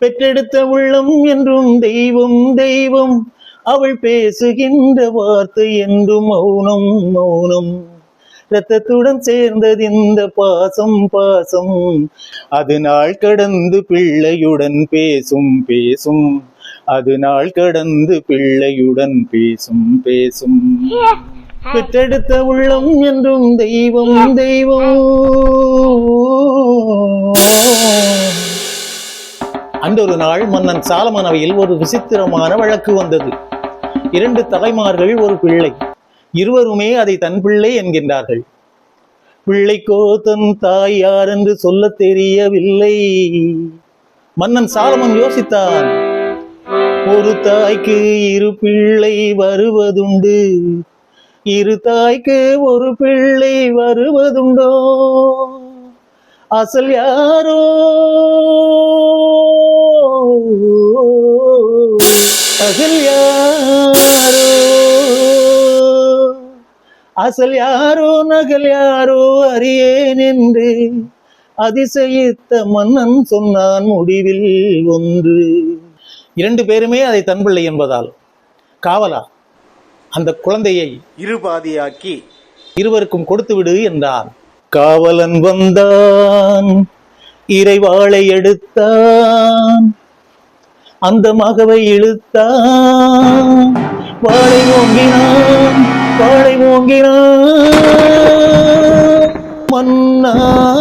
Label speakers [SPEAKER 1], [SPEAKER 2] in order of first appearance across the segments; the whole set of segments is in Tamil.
[SPEAKER 1] பெற்றெடுத்த உள்ளம் என்றும் தெய்வம் தெய்வம். அவள் பேசுகின்ற வார்த்தை என்றும் மௌனம் மௌனம். ரத்தத்துடன் சேர்ந்தது இந்த பாசம் பாசம். அது நாள் கடந்து பிள்ளையுடன் பேசும் பேசும். அது நாள் கடந்து பிள்ளையுடன் பேசும் பேசும். பெற்றெடுத்த உள்ளம் என்றும் தெய்வம் தெய்வம். அன்றொரு நாள் மன்னன் சாலமனவையில் ஒரு விசித்திரமான வழக்கு வந்தது. இரண்டு தலைமார்கள் ஒரு பிள்ளை. இருவருமே அதை தன் பிள்ளை என்கின்றார்கள். பிள்ளைக்கோ தன் தாய் யார் என்று சொல்லத் தெரியவில்லை. மன்னன் சாலமன் யோசித்தான் ஒரு தாய்க்கு இரு பிள்ளை வருவதுண்டு. இரு தாய்க்கு ஒரு பிள்ளை வருவதுண்டோ? அசல் யாரோ? அசல் யாரோ? அசல் யாரோ நகல் யாரோ அறியேன் என்று அதிசயித்த மன்னன் சொன்னான் முடிவில் ஒன்று. இரண்டு பேருமே அதை தன்பிள்ளை என்பதால் காவலா? அந்த குழந்தையை
[SPEAKER 2] இருபாதியாக்கி
[SPEAKER 1] இருவருக்கும் கொடுத்து விடு என்றான். காவலன் வந்தான் இறைவாளை எடுத்தான். அந்த மகவை இழுத்தான். வாழை ஓங்கினான் வாழை ஓங்கினான். மன்னா.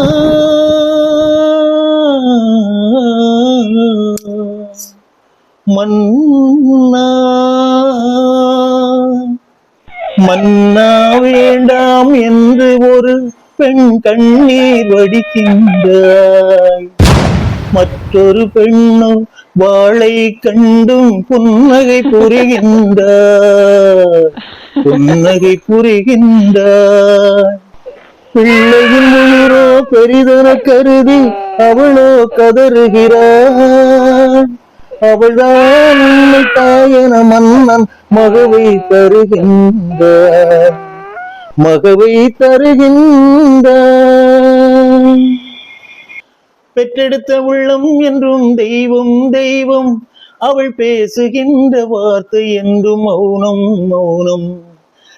[SPEAKER 1] மன்னா. மன்னா வேண்டாம் என்று ஒரு பெண் கண்ணீர் வடிக்கின்றாய். மற்றொரு பெண்ணும் வாளை கண்டும் புன்னகை புரிகின்றாய் புன்னகை புரிகின்றாய் பிள்ளையின் உயிரோ பெரிதன கருதி அவளோ கதறுகிறாள் அவள்தான் உண்மை தாயன மன்னன் மகவை தருகின்றார். மகவை தருகின்றார். பெற்றெடுத்த உள்ளம் என்றும் தெய்வம் தெய்வம். அவள் பேசுகின்ற வார்த்தை என்றும் மௌனம் மௌனம்.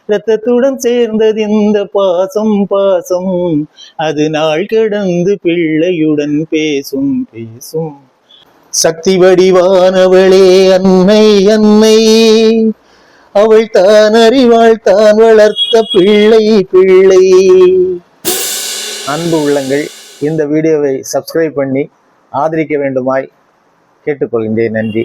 [SPEAKER 1] ரத்தத்துடன் சேர்ந்தது இந்த பாசம் பாசம். அது நாள் கடந்து பிள்ளையுடன் பேசும் பேசும். சக்தி வடிவானவளே அன்னை அன்னை. அவள் தான் அறிவாள் தான் வளர்த்த பிள்ளை பிள்ளை. அன்பு உள்ளங்கள். இந்த வீடியோவை சப்ஸ்கிரைப் பண்ணி ஆதரிக்க வேண்டுமாய் கேட்டுக்கொள்கின்றேன். நன்றி.